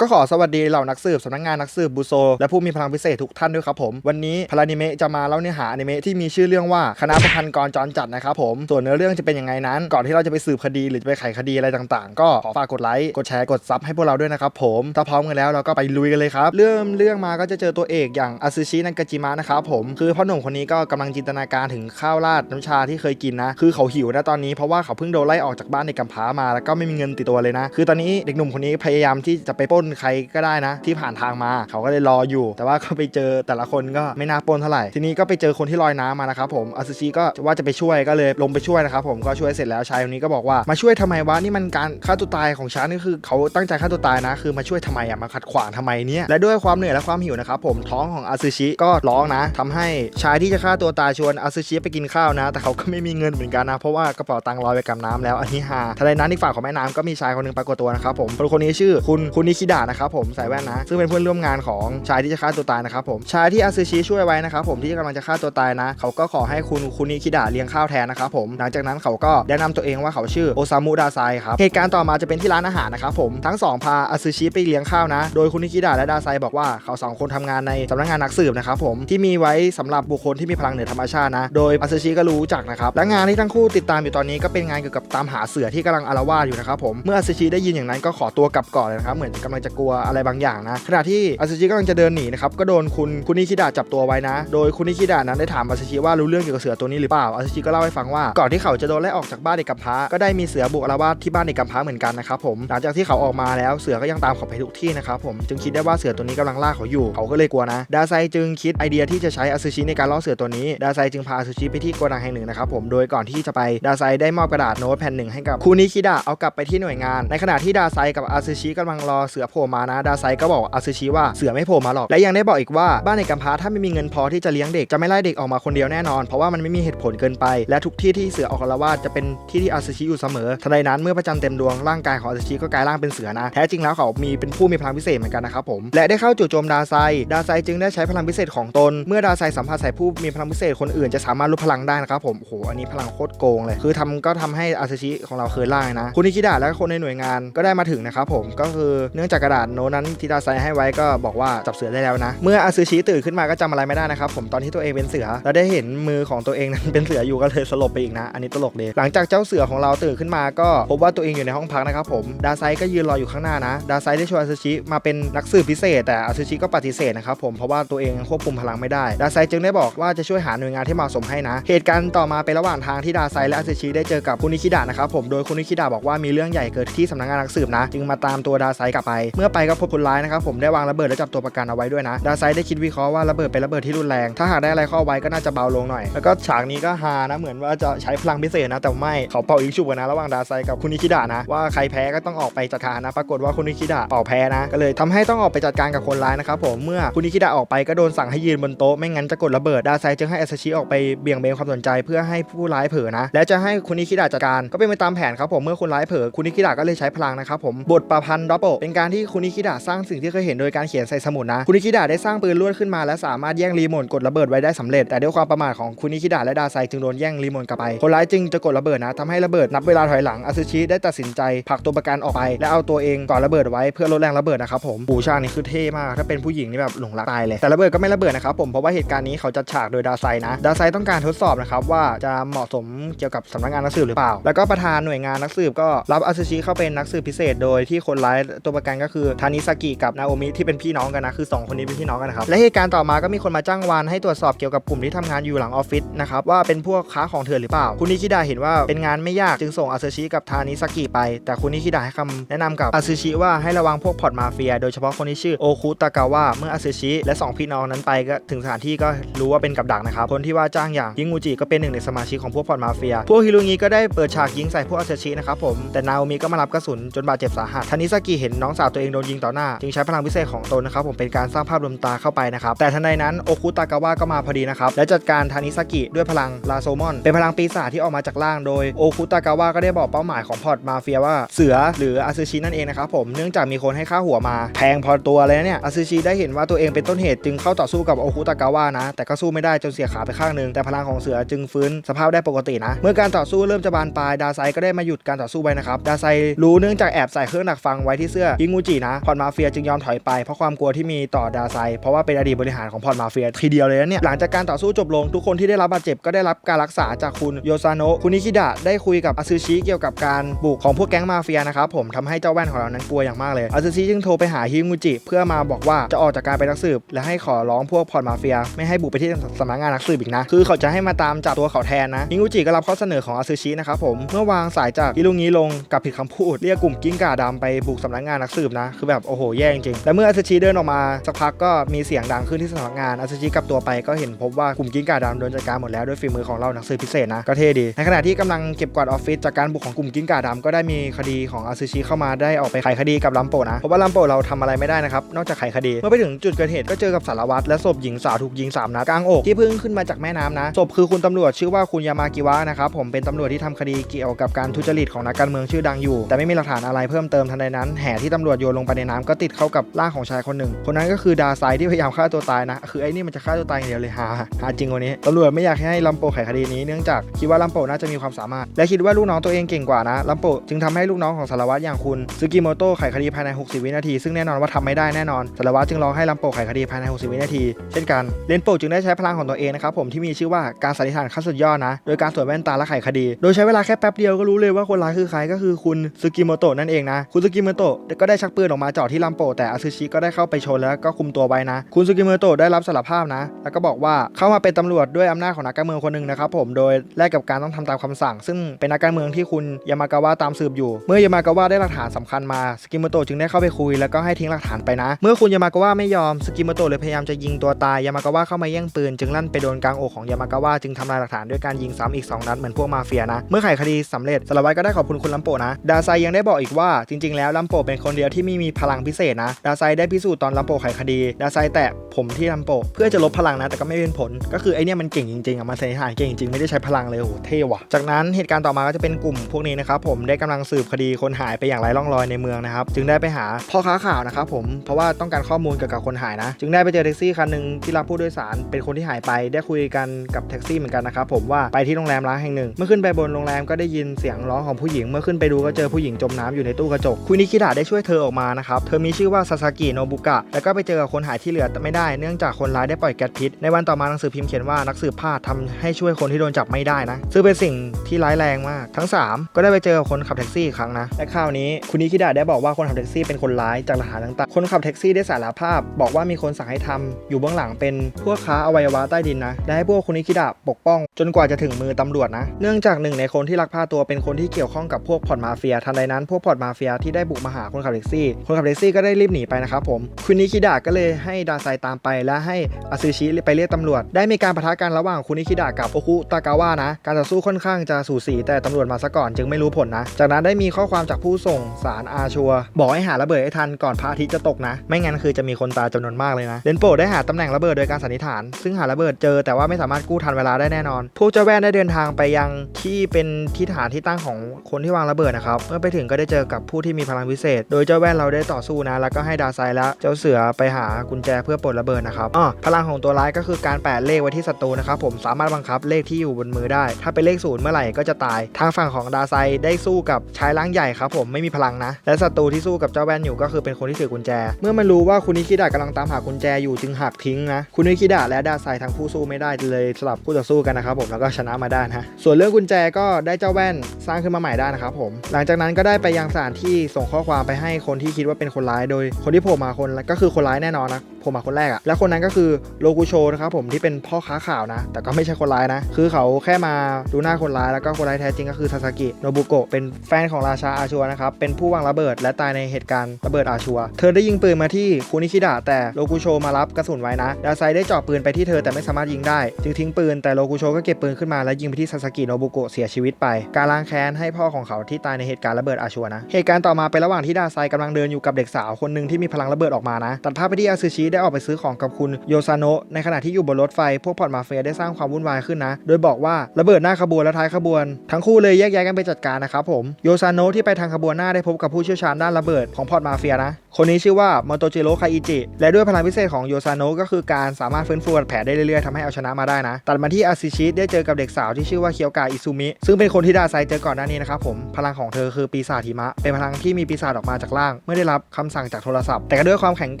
ก็ขอสวัสดีเหล่านักสืบสำนักงานนักสืบบูโซ และผู้มีพลังพิเศษทุกท่านด้วยครับผม วันนี้พลานิเมะจะมาเล่าเนื้อหาอนิเมะที่มีชื่อเรื่องว่าคณะประพันธ์กรจรจัดนะครับผมส่วนเนื้อเรื่องจะเป็นยังไงนั้น ก่อนที่เราจะไปสืบคดีหรือจะไปไขคดีอะไรต่างๆ ก็ขอฝากกดไลค์กดแชร์กดซับให้พวกเราด้วยนะครับผมถ้าพร้อมกันแล้วเราก็ไปลุยกันเลยครับเริ่มเรื่องมาก็จะเจอตัวเอกอย่างอาซึชินังกาจิมะนะครับผมคือพ่อหนุ่มคนนี้ก็กำลังจินตนาการถึงข้าวราดน้ำชาที่เคยกินนะ คือเขาหิวนะตอนนี้เพราะว่าเขาเพิ่งโดนไล่ออกจากบ้านในกำพร้ามาแล้วก็ไม่มีเงินติดตัวเลยนะ คือตอนนี้เด็กหนุ่มคนนี้พยายามที่จะไปป้นใครก็ได้นะ ที่ผ่านทางมาเขาก็เลยรออยู่ แต่ว่าก็ไปเจอแต่ละคนก็ไม่น่าปล้นเท่าไหร่ ทีนี้ก็ไปเจอคนที่ลอยน้ำมานะครับผมอาซึชิก็ว่าจะไปช่วยก็เลยลงไปช่วยนะครับผมก็ช่วยเสร็จแล้วชายคนนี้ก็บอกว่ามาช่วยทำไมวะนี่มันการฆ่าตัวตายของฉันนี่คือเขาตั้งใจฆ่าตัวตายนะ คือมาช่วยทำไมอะมาขัดขวางทำไมเนี่ยและด้วยความเหนื่อยและความหิวนะครับผมท้องของอาซึชิก็ร้องนะทำให้ชายที่จะฆ่าตัวตายชวนอาซึชิไปกินข้าวนะ แต่เขาก็ไม่มีเงินเหมือนกันนะ เพราะว่ากระเป๋าตังค์ลอยไปกับน้ำแล้วอันนี้ฮาทะเลนั้นอีกฝั่งของแม่น้ำก็มีชายคนนึงปรากฏตัวนะครับผมคนคนนี้ชื่อคุณคุณนิคิดะนะครับผมใส่แว่นนะ ซึ่งเป็นเพื่อนร่วมงานของชายที่จะฆ่าตัวตายนะครับผมชายที่อาซึชิช่วยไว้นะครับผมที่กำลังจะฆ่าตัวตายนะ เขาก็ขอให้คุณคุณนิคิดะเลี้ยงข้าวแทนนะครับผมหลังจากนั้นเขาก็แนะนำตัวเองว่าเขาชื่อโอซามุดาไซครับเหตุการณ์ต่อมาจะเป็นที่ร้านอาหารนะครับผมทั้งสองพาอาซึชิไปเลี้ยงข้าวนะ โดยคุณนิคิดะและดาไซบอกว่าเขาสองคนทำงานในสำนักงานนักสืบนะครับผมที่มีไว้สำหรับบุคคลที่มีพลังเหนือธรรมชาตินะ โดยอาซึชิก็รู้จักนะครับและงานที่ทั้งคู่ติดตามอยู่ตอนนี้ก็เป็นงานเกี่ยวกับตามหาเสือที่กำลังอาละวาดอยู่นะครับผมเมื่ออาซึชิได้ยินอย่างนั้นก็ขอตัวกลับก่อนเลยนะครับเหมือนกำลังจะกลัวอะไรบางอย่างนะขณะที่อาซึชิกำลังจะเดินหนีนะครับก็โดนคุณคุณนิคิดะจับตัวไว้นะ โดยคุณนิคิดะนั้นได้ถามอาซึชิว่ารู้เรื่องเกี่ยวกับเสือตัวนี้หรือเปล่าอาซึชิก็เล่าให้ฟังว่าก่อนที่เขาจะโดนไล่ออกจากบ้านเด็กกำพร้าก็ได้มีเสือบุกอาละวาดที่บ้านเด็กกำพร้าเหมือนกันนะครับผมหลังจากที่เขาออกมาแล้วเสือก็ยังตามเขาไปทุกที่นะครับผมจึงคิดได้ว่าเสือตัวนี้กำลังล่าเขาอยู่ เขาก็เลยกลัวนะ ดาไซจึงคิดไอเดียที่จะใช้อาซึชิในการล่อเสือตัวนี้ ดาไซจึงพาอาซึชิไปที่โกดังแห่งหนึ่งนะครับผม โดยก่อนที่จะไป ดาไซได้มอบกระดาษโน้ตแผ่นหนึ่งให้กับคุนิคิดะเอากลับไปที่หน่วยงาน ในขณะที่ดาไซกับอาซึชิกำลังรอเสือโผผล่มานะ ดาไซก็บอกอาซึชิว่าเสือไม่โผล่มาหรอก และยังได้บอกอีกว่าบ้านในกำพร้าถ้าไม่มีเงินพอที่จะเลี้ยงเด็กจะไม่ไล่เด็กออกมาคนเดียวแน่นอน เพราะว่ามันไม่มีเหตุผลเกินไป และทุกที่ที่เสือออกละวาดจะเป็นที่ที่อาซึชิอยู่เสมอทันใดนั้นเมื่อพระจันทร์เต็มดวงร่างกายของอาซึชิก็กลายร่างเป็นเสือนะแท้จริงแล้วเขามีเป็นผู้มีพลังพิเศษเหมือนกันนะครับผมและได้เข้าจู่โจมดาไซดาไซจึงได้ใช้พลังพิเศษของตน เมื่อดาไซสัมผัสใส่ผู้มีพลังพิเศษคนอื่นจะสามารถลดพลังได้นะครับผมโอ้โหอันนี้พลังโคตรโกงเลย คือทำก็ทำให้อาซึชิของเราเคยล่างนะคุณนิคิดะและคนในหน่วยงานก็ได้มาถึงนะครับผมก็คือเนื่องจากระดาษโน้ตนั้นที่ดาไซให้ไว้ก็บอกว่าจับเสือได้แล้วนะ เมื่ออาซึชิตื่นขึ้นมาก็จำอะไรไม่ได้นะครับผมตอนที่ตัวเองเป็นเสือแล้วได้เห็นมือของตัวเองนั้นเป็นเสืออยู่ก็เลยสลบไปอีกนะ อันนี้ตลกเลยหลังจากเจ้าเสือของเราตื่นขึ้นมาก็พบว่าตัวเองอยู่ในห้องพักนะครับผมดาไซก็ยืนรออยู่ข้างหน้านะ ดาไซได้ชวนอาซึชิมาเป็นนักสืบพิเศษ แต่อาซึชิก็ปฏิเสธนะครับผมเพราะว่าตัวเองควบคุมพลังไม่ได้ ดาไซจึงได้บอกว่าจะช่วยหาหน่วยงานที่เหมาะสมให้นะ เหตุการณ์ต่อมาเป็นระหว่างทางที่ดาไซและอาซึชิได้เจอกับคุนิคิดะนะครับผมโดยคุนิคิดะบอกว่ามีเรื่องใหญ่เกิดที่สำนักงานนักสืบนะ จึงมาตามตัวดาไซกลับไปเมื่อไปก็พบคนร้ายนะครับผมได้วางระเบิดและจับตัวประกันเอาไว้ด้วยนะดาไซได้คิดวิเคราะห์ว่าระเบิดเป็นระเบิดที่รุนแรง ถ้าหากได้อะไรเข้าไว้ก็น่าจะเบาลงหน่อย แล้วก็ฉากนี้ก็ฮานะเหมือนว่าจะใช้พลังพิเศษนะ แต่ไม่เขาเป่ายิงฉุบกันนะระหว่างดาไซกับคุนิคิดะนะว่าใครแพ้ก็ต้องออกไปจัดการนะ ปรากฏว่าคุนิคิดะเป่าแพ้นะ ก็เลยทำให้ต้องออกไปจัดการกับคนร้ายนะครับผมเมื่อคุนิคิดะออกไปก็โดนสั่งให้ยืนบนโต๊ะไม่งั้นจะกดระเบิดดาไซจึงให้อาซาชิออกไปเบี่ยงเบนความสนใจเพื่อให้ผู้ร้ายเผลอนะ และจะให้คุนิคิดะจัดการก็เป็นไปตามแผนครับผมเมื่อคนร้ายเผลอคุนิคิดะก็เลยใช้พลังนะครับผมบทประพันธ์ดับเบิลเป็นการที่คุนิคิดะสร้างสิ่งที่เคยเห็นโดยการเขียนใส่สมุดนะคุนิคิดะได้สร้างปืนลวดขึ้นมาและสามารถแย่งรีโมทกดระเบิดไว้ได้สำเร็จ แต่ด้วยความประมาทของคุนิคิดะและดาไซจึงโดนแย่งรีโมทกลับไป คนร้ายจึงจะกดระเบิดนะทำให้ระเบิดนับเวลาถอยหลังอาซึชิได้ตัดสินใจผลักตัวประกันออกไป และเอาตัวเองก่อนระเบิดไว้เพื่อลดแรงระเบิดนะครับผมปูชานี่คือเท่มากถ้าเป็นผู้หญิงนี่แบบหลงรักตายเลยแต่ระเบิดก็ไม่ระเบิดนะครับผมเพราะว่าเหตุการณ์นี้เขาจัดฉากโดยดาไซนะดาไซต้องการทดสอบนะครับว่าจะเหมาะสมเกี่ยวกับสำนักงานนักสืบหรือเปล่า แล้วก็ประธานหน่วยงานนักสืบก็รับอาซึชิเข้าเป็นนักสืบพิเศษ โดยที่คนร้ายตัวประกันก็คือทานิซากิกับนาโอมิที่เป็นพี่น้องกันนะคือสองคนนี้เป็นพี่น้องกันนะครับและเหตุการณ์ต่อมาก็มีคนมาจ้างวานให้ตรวจสอบเกี่ยวกับกลุ่มที่ทำงานอยู่หลังออฟฟิศนะครับว่าเป็นพวกค้าของเถื่อนหรือเปล่า คุณนิคิดาเห็นว่าเป็นงานไม่ยากจึงส่งอาซึชิกับทานิซากิไป แต่คุณนิคิดาให้คำแนะนำกับอาซึชิว่าให้ระวังพวกพอร์ตมาเฟีย โดยเฉพาะคนที่ชื่อโอคุตากาวะเมื่ออาซึชิและสองพี่น้องนั้นไปก็ถึงสถานที่ก็รู้ว่าเป็นกับดักนะครับคนที่ว่าจ้างอย่างยิงูจิก็เป็นหนึ่งในสมาชิกของพวกพอร์ตมาเฟีย พวกฮิรุงิก็ได้เปิดฉากยิงใส่พวกอาซึชินะครับผมแต่นาโอมิก็มารับกระสุนจนบาดเจ็บสาหัสทานิซากิเห็นน้องสาวตัวเองโดนยิงต่อหน้า จึงใช้พลังพิเศษของตนนะครับผมเป็นการสร้างภาพลวงตาเข้าไปนะครับแต่ทันใดนั้นโอคุตากาวะก็มาพอดีนะครับและจัดการทานิซากิด้วยพลังลาโซมอน เป็นพลังปีศาจที่ออกมาจากล่างโดยโอคุตากาวะก็ได้บอกเป้าหมายของพอร์ตมาเฟียว่า เสือหรืออาซึชินั่นเองนะครับผมเนื่องจากมีคนให้ค่าหัวมา แพงพอตัวเลยนะเนี่ยอาซึชิได้เห็นว่าตัวเองเป็นต้นเหตุจึงเข้าต่อสู้กับโอคุตากาวะนะ แต่ก็สู้ไม่ได้จนเสียขาไปข้างหนึ่งแต่พลังของเสือจึงฟื้นสภาพได้ปกตินะ เมื่อการต่อสู้เริ่มจะบานปลายดาไซก็ได้มาหยุดการต่อสู้ไว้นะครับดาไซรู้เนื่องจากแอบใส่เครื่องดักฟังไว้ที่เสื้อยิงูจินะพอร์ตมาเฟียจึงยอมถอยไปเพราะความกลัวที่มีต่อดาไซเพราะว่าเป็นอดีตบริหารของพอร์ตมาเฟียทีเดียวเลยนะเนี่ยหลังจากการต่อสู้จบลงทุกคนที่ได้รับบาดเจ็บก็ได้รับการรักษาจากคุณโยซาโนะคุณนิคิดะได้คุยกับอาซูชิเกี่ยวกับการบุกของพวกแก๊งมาเฟียนะครับผมทำให้เจ้าแว่นของเรานั้นกลัวอย่างมากเลยอาซูชิจึงโทรไปหาฮิงูจิ เพื่อมาบอกว่าจะออกจากการเป็นนักสืบ และให้ขอร้องพวกพอร์ตมาเฟีย ไม่ให้บุกไปที่สำนักงานนักสืบอีกนะ คือเขาจะให้มาตามจับตัวเขาแทนนะฮิงูจิก็รับข้อเสนอของอาซูชินะครับผมเมื่อวางสายจากฮิรุงิลงกับผิดคำพูดเรียกกลุ่มกิ้งก่าดำไปบุกสำนักงานนักสืบนะ คือแบบโอ้โหแย่จริงๆและเมื่ออาซูชิเดินออกมาสักพักก็มีเสียงดังขึ้นที่สำนักงานอาซูชิกลับตัวไปก็เห็นพบว่ากลุ่มกิ้งก่าดำโดนจัดการหมดแล้วด้วยฝีมือของเราหนักสืบพิเศษนะก็เท่ดี ในขณะที่กำลังเก็บกวาดออฟฟิศจากการบุกของกลุ่มกิ้งก่าดำก็ได้มีคดีของอาซูชิเข้ามาได้ออกไปไขคดีกับลัมโปนะเพราะว่าลัมโปเราทำอะไรไม่ได้นะครับนอกจากไขคดีเมื่อไปถึงจุดเกิดเหตุก็เจอกับสารวัตรและศพหญิงสาวถูกยิงสามนัดกลางอกที่เพิ่งขึ้นมาจากแม่น้ำนะศพคือคุณตำรวจชื่อว่าคุณยามากิวะนะครับผมเป็นตำรวจที่ทำคดีเกี่ยวกับการทุจริตของนักการเมืองชื่อดังอยู่ แต่ไม่มีหลักฐานอะไรเพิ่มเติมทันใดนั้นแห่ที่ตำรวจโยนลงไปในน้ำก็ติดเข้ากับร่างของชายคนหนึ่ง คนนั้นก็คือดาไซที่พยายามฆ่าตัวตายนะ คือไอ้นี่มันจะฆ่าตัวตายอย่างเดียวเลยฮาฮาจริงวันนี้ตำรวจไม่อยากให้ลัมโปไขคดีนี้เนื่องจากคิดว่าลัมโปน่าจะมีความสามารถ และคิดว่าลูกน้องตัวเองเก่งกว่านะลัมโปจึงทำให้ลูกน้องของสารวัตรอย่างคุณซึกิโมโตะไขคดีภายใน 60 วินาที ซึ่งแน่นอนว่าทำไม่ได้แน่นอนสารวัตรจึงร้องให้ลัมโปไขคดีภายใน 60 วินาที เช่นกันเลนโปจึงได้ใช้พลังของตัวเองนะครับผมที่มีชื่อว่าการสันนิษฐานขั้นสุดยอดนะ โดยการสวมแว่นตาและไขคดี โดยใช้เวลาแค่แป๊บเดียวก็รู้เลยว่าคนร้ายคือใครก็คือคุณซึกิโมโตะนั่นเองนะคุณซึกิโมโตะก็ได้ชักปืนออกมาเจ่อที่ลัมโป แต่อาซึชิก็ได้เข้าไปชนแล้วก็คุมตัวไว้นะ คุณซึกิโมโตะได้รับสารภาพนะ แล้วก็บอกว่าเข้ามาเป็นตำรวจด้วยอำนาจของนักการเมืองคนหนึ่งนะครับผมโดยแลกกับการต้องทำตามคำสั่ง ซึ่งเป็นนักการเมืองที่คุณยามากาวะตามสืบอยู่ เมื่อยามากาวะได้หลักฐานสำคัญมาสกิโมโตะจึงได้เข้าไปคุยแล้วก็ให้ทิ้งหลักฐานไปนะ เมื่อคุณยามากาวะไม่ยอมสกิโมโตะเลยพยายามจะยิงตัวตายยามากาวะเข้ามาแย่งปืนจึงลั่นไปโดนกลางอกของยามากาวะจึงทำลายหลักฐานด้วยการยิงซ้ำอีกสองนัดเหมือนพวกมาเฟียนะ เมื่อไขคดีสำเร็จสารวัตรก็ได้ขอบคุณคุณลัมโปนะ ดาไซยังได้บอกอีกว่าจริง ๆ แล้วลัมโปเป็นคนเดียวที่ไม่มีพลังพิเศษนะ ดาไซได้พิสูจน์ตอนลัมโปไขคดี ดาไซแตะผมที่ลัมโป เพื่อจะลบพลังนะแต่ก็ไม่เป็นผล ก็คือไอเนี่ยมันเก่งจริงๆอะมันสันนิษฐานเก่งจริงไม่ได้ใช้พลังเลยโอ้โหเท่ว่ะ จากนั้นเหตุการณ์ต่อมาก็จะเป็นกลุ่มพวกนี้นะครับผมได้กำลังสืบคดีคนหายไปอย่างไร้ร่องรอยในเมืองนะครับจึงได้ไปหาพ่อค้าข่าวนะครับผมเพราะว่าต้องการข้อมูลเกี่ยวกับคนหายนะ จึงได้ไปเจอแท็กซี่คันหนึ่งที่รับผู้โดยสารเป็นคนที่หายไปได้คุยกันกับแท็กซี่เหมือนกันนะครับผมว่าไปที่โรงแรมร้างแห่งหนึ่ง เมื่อขึ้นไปบนโรงแรมก็ได้ยินเสียงร้องของผู้หญิง เมื่อขึ้นไปดูก็เจอผู้หญิงจมน้ำอยู่ในตู้กระจกคุณนิคิดะได้ช่วยเธอออกมานะครับ เธอมีชื่อว่าซาซากิโนบุกะ แล้วก็ไปเจอกับคนหายที่เหลือไม่ได้เนื่องจากคนร้ายได้ปล่อยแก๊สพิษ ในวันต่อมาหนังสือพิมพ์เขียนว่านักสืบพลาดทำให้ช่วยคนที่โดนจับไม่ได้นะซึ่งเป็นสิ่งที่ร้ายแรงมาก ทั้ง 3 ก็ได้ไปเจอกับคนขับแท็กซี่อีกครั้งนะ และคราวนี้คุณนิคิดะได้บอกว่าคนขับแท็กซี่เป็นคนร้ายจากหลักฐานต่างๆ คนขับแท็กซี่ได้สารภาพ บอกว่ามีคนสั่งให้ทำอยู่เบื้องหลังเป็นพวกค้าอวัยวะใต้ดินนะ และให้พวกคุณนิคิดะปกป้อง จนกว่าจะถึงมือตำรวจนะ เนื่องจากหนึ่งในคนที่ลักพาตัวเป็นคนที่เกี่ยวข้องกับพวกพอร์ตมาเฟีย ทันใดนั้นพวกพอร์ตมาเฟียที่ได้บุกมาหาคนขับแท็กซี่คนขับแท็กซี่ก็ได้รีบหนีไปนะครับผมคุณนิคิดะก็เลยให้ดาไซตามไปและให้อาซูชิไปเรียกตำรวจ ได้มีการปะทะกันระหว่างคุณนิคิดะกับโอคุตากาวะนะ การต่อสู้ค่อนข้างจะสูสีแต่ตำรวจมาซะก่อนจึงไม่รู้ผลนะ จากนั้นได้มีข้อความจากผู้ส่งสารอาชัว บอกให้หาระเบิดให้ทันก่อนพระอาทิตย์จะตกนะ ไม่งั้นคือจะมีคนตายจำนวนมากเลยนะเลนโปได้หาตำแหน่งระเบิดโดยการสันนิษฐาน ซึ่งหาระเบิดเจอแต่ว่าไม่สามารถกู้ทันเวลาได้แน่นอนพวกเจ้าแว่นได้เดินทางไปยังที่เป็นที่ฐานที่ตั้งของคนที่วางระเบิดนะครับเมื่อไปถึงก็ได้เจอกับผู้ที่มีพลังพิเศษ โดยเจ้าแว่นเราได้ต่อสู้นะ แล้วก็ให้ดาไซและเจ้าเสือไปหากุญแจเพื่อปลดระเบิดนะครับอ๋อพลังของตัวร้ายก็คือการแปะเลขไว้ที่ศัตรูนะครับผมสามารถบังคับเลขที่อยู่บนมือได้ ถ้าเป็นเลขศูนย์เมื่อไหร่ก็จะตาย ทางฝั่งของดาไซได้สู้กับชายร่างใหญ่ครับผมไม่มีพลังนะ และศัตรูที่สู้กับเจ้าแว่นอยู่ก็คือเป็นคนที่ถือกุญแจ เมื่อมันรู้ว่าคุณนิคิดะกำลังตามหากุญแจอยู่จึงหักทิ้งนะ คุณนิคิดะและดาไซทั้งคู่สู้ไม่ได้เลยสลับคู่ต่อสู้กันนะครับผมแล้วก็ชนะมาได้นะส่วนเรื่องกุญแจก็ได้เจ้าแว่นสร้างขึ้นมาใหม่ได้นะครับผม หลังจากนั้นก็ได้ไปยังสถานที่ส่งข้อความไปให้คนที่คิดว่าเป็นคนร้ายโดย คนที่โผล่มาคนก็คือคนร้ายแน่นอนนะ ผล่มาคนแรกอะและคนนั้นก็คือโลกุโชนะครับผมที่เป็นพ่อค้าข่าวนะ แต่ก็ไม่ใช่คนร้ายนะ คือเขาแค่มาดูหน้าคนร้ายแล้วก็คนร้ายแท้จริงก็คือซาสกิโนบุโกะเป็นแฟนของราชาอาชัวนะครับเป็นผู้วางระเบิดและตายในเหตุการณ์ระเบิดอาชัว เธอได้ยิงปืนมาที่คุนิคิดะแต่โลกุโชมารับกระสุนไว้นะดาไซได้เจาะปืนไปที่เธอแต่ไม่สามารถยิงได้ จึงทิ้งปืนแต่โลกุโชก็เก็บปืนขึ้นมาและยิงไปที่ซาสกิโนบุโกะเสียชีวิตไป การล้างแค้นให้พ่อของเขาที่ตายในเหตุการณ์ระเบิดอาชัวนะเหตุการณ์ต่อมาเป็นระหว่างที่ดาไซกำลังเดินอยู่กับเด็กสาวคนหนึ่งที่มีพลังระเบิดออกมานะตัดภาพไปที่อาซึชิไได้ออกไปซื้อของกับคุณโยซาโนะในขณะที่อยู่บนรถไฟ พวกพอร์ตมาเฟียได้สร้างความวุ่นวายขึ้นนะ โดยบอกว่าระเบิดหน้าขบวนและท้ายขบวน ทั้งคู่เลยแยกย้ายกันไปจัดการนะครับผมโยซาโนะที่ไปทางขบวนหน้าได้พบกับผู้เชี่ยวชาญด้านระเบิดของพอร์ตมาเฟียนะ คนนี้ชื่อว่าโมโตจิโร่คาอิจิ และด้วยพลังพิเศษของโยซาโนะก็คือการสามารถฟื้นฟูบาดแผลได้เรื่อยๆทำให้เอาชนะมาได้นะ ตัดมาที่อาซิชิได้เจอกับเด็กสาวที่ชื่อว่าเคียวกาอิซุมิ ซึ่งเป็นคนที่ดาไซเจอก่อนหน้านี้นะครับผม พลังของเธอคือปีศาจหิมะ เป็นพลังที่มีปีศาจออกมาจากล่าง เมื่อได้รับคำสั่งจากโทรศัพท์ แต่ก็ด้วยความแข็งแ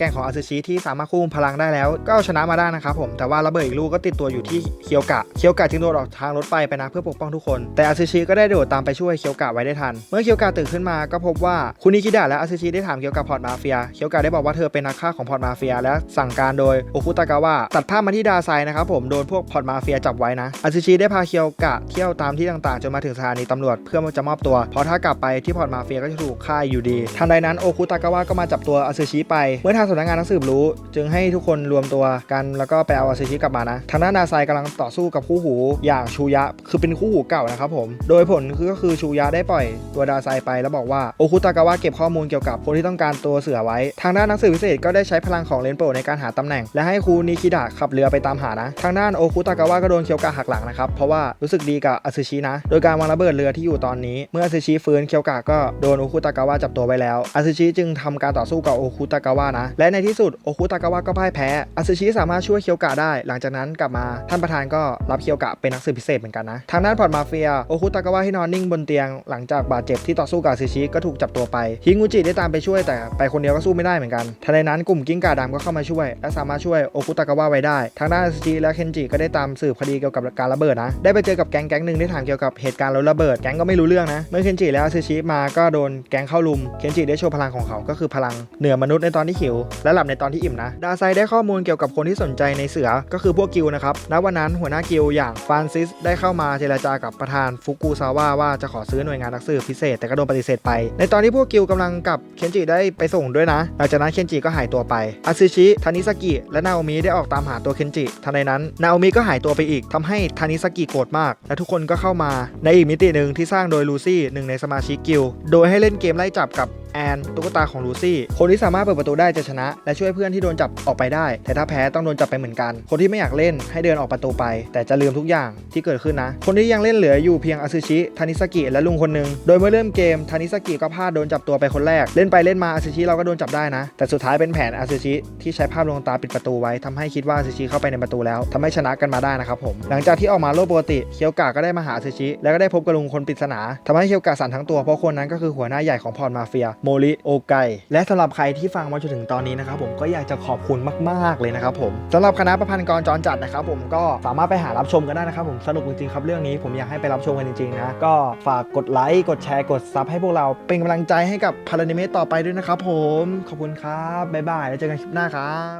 กร่งของอาซิชิที่สามารถควบคุมพลังได้แล้ว ก็เอาชนะมาได้นะครับผม แต่ว่าระเบิดอีกลูกก็ติดตัวอยู่ที่เคียวกะ เคียวกะจึงโดดออกทางรถไฟไปนะเพื่อปกป้องทุกคน แต่อาซิชิก็ได้โดดตามไปช่วยเคียวกะไว้ได้ทัน เมื่อเคียวกะตื่นขึ้นมาก็พบว่าคุนิคิดะและอาซิชิได้ถามเกี่ยวกับพอร์ตมาเฟย เคียวกะได้บอกว่าเธอเป็นนักฆ่าของพอร์ตมาเฟีย และสั่งการโดยโอคุตากาวะตัดภาพมาที่ดาไซนะครับผมโดนพวกพอร์ตมาเฟียจับไว้นะอาซิชิได้พาเคียวกะเที่ยวตามที่ต่างๆจนมาถึงสถานีตำรวจเพื่อจะมอบตัวเพราะถ้ากลับไปที่พอร์ตมาเฟียก็จะถูกฆ่าอยู่ดีทันใดนั้นโอคุตากาวะก็มาจับตัวอาซิชิไป เมื่อทางสำนักงานนักสืบรู้ จึงให้ทุกคนรวมตัวกันแล้วก็ไปเอาอาซิชิกลับมานะทางด้านดาไซกำลังต่อสู้กับคู่หูอย่างชูยะ คือเป็นคู่หูเก่านะครับผมโดยผลคือก็คือชูยะได้ปล่อยตัวดาไซไปแล้วบอกว่าโอคุตากาวะเก็บข้อมูลเกี่ยวกับคนที่ต้องการตัวเสือไว้ ทางด้านนักสืบพิเศษก็ได้ใช้พลังของเลนโปในการหาตำแหน่ง และให้ครูนิคิดะขับเรือไปตามหานะ ทางด้านโอคุตากาวะก็โดนเคียวกะหักหลังนะครับ เพราะว่ารู้สึกดีกับอาซึชินะ โดยการวางระเบิดเรือที่อยู่ตอนนี้ เมื่ออาซึชิฟื้นเคียวกะก็โดนโอคุตากาวะจับตัวไว้แล้วอาซึชิจึงทำการต่อสู้กับโอคุตากาวะนะ และในที่สุดโอคุตากาวะก็พ่ายแพ้อาซึชิสามารถช่วยเคียวกะได้ หลังจากนั้นกลับมาท่านประธานก็รับเคียวกะเป็นนักสืบพิเศษเหมือนกันนะ ทางด้านพอร์ตมาเฟียโอคุตากาวะที่นอนนิ่งบนเตียง หลังจากบาดเจ็บที่ต่อสู้กับอซึชิก็ถูกจับตัวไปฮิงุจิได้ตามไปช่วยแต่ไปคนดียวก็สู้ไม่ได้เหมือนกันทันใดนั้นกลุ่มกิ้งก่าดำก็เข้ามาช่วย และสามารถช่วยโอคุตากาวะไว้ได้ ทางด้านอาซึชิและเคนจิก็ได้ตามสืบคดีเกี่ยวกับการระเบิดนะ ได้ไปเจอกับแก๊งแก๊งหนึ่งที่ถามเกี่ยวกับเหตุการณ์รถระเบิด แก๊งก็ไม่รู้เรื่องนะ เมื่อเคนจิและอาซึชิมาก็โดนแก๊งเข้าลุม เคนจิได้โชว์พลังของเขาก็คือพลังเหนือมนุษย์ในตอนที่หิว และหลับในตอนที่อิ่มนะ ดาไซได้ข้อมูลเกี่ยวกับคนที่สนใจในเสือ ก็คือพวกกิลนะครับ ณ วันนั้นหัวหน้ากิลอย่างฟานซิสได้เข้ามาเจรจากับประธานฟุกุซาวะว่าจะขอซื้อหน่วยงานนักสืบพิเศษแต่ก็โดนปฏิเสธไป ในตอนที่พวกกิลด์กำลังกับเคนจิได้ไปส่งด้วยนะหลังจากนั้นเคนจิก็หายตัวไปอาซึชิทานิสกิและนาโอมิได้ออกตามหาตัวเคนจิทันใดนั้นนาโอมิก็หายตัวไปอีกทำให้ทานิสกิโกรธมาก และทุกคนก็เข้ามาในอีกมิติหนึ่งที่สร้างโดยลูซี่หนึ่งในสมาชิกกิลโดยให้เล่นเกมไล่จับกับ แอนตุ๊กตาของลูซี่ คนที่สามารถเปิดประตูได้จะชนะ และช่วยเพื่อนที่โดนจับออกไปได้ แต่ถ้าแพ้ต้องโดนจับไปเหมือนกัน คนที่ไม่อยากเล่นให้เดินออกประตูไป แต่จะลืมทุกอย่างที่เกิดขึ้นนะ คนที่ยังเล่นเหลืออยู่เพียงอาซึชิทานิสกิและลุงคนหนึ่งโดยเมื่อเริ่มเกมทานิสกิก็พลาดโดนจับตัวไปคนแรก เล่นไปเล่นมาอาซึชิเราก็โดนจับได้นะ แต่สุดท้ายเป็นแผนอาซึชิที่ใช้ภาพลวงตาปิดประตูไว้ทำให้คิดว่าอาซึชิเข้าไปในประตูแล้วทำให้ชนะกันมาได้นะครับผมหลังจากที่ออกมาโลกปกติเคียวกะก็ได้มาหาอาซึชิแล้วก็ได้พบกับลุงคนปริศนาทำให้เคียวกะสั่นทั้งตัวเพราะคนนั้นก็คือหัวหน้าใหญ่ของพรมาเฟียโมริโอไกและสำหรับใครที่ฟังมาจนถึงตอนนี้นะครับผมก็อยากจะขอบคุณมาก ๆ เลยนะครับผมสำหรับคณะประพันธ์กรจรจัดนะครับผมก็สามารถไปหารับชมกันได้นะครับผมสนุกจริงๆครับเรื่องนี้ผมอยากให้ไปรับชมกันจริงๆนะก็ฝากกดไลค์กดแชร์กดซับให้พวกเราเป็นกำลังใจให้กับพารานิเมตต่อไปด้วยนะครับผมขอบคุณครับบ๊ายบายแล้วเจอกันคลิปหน้าครับ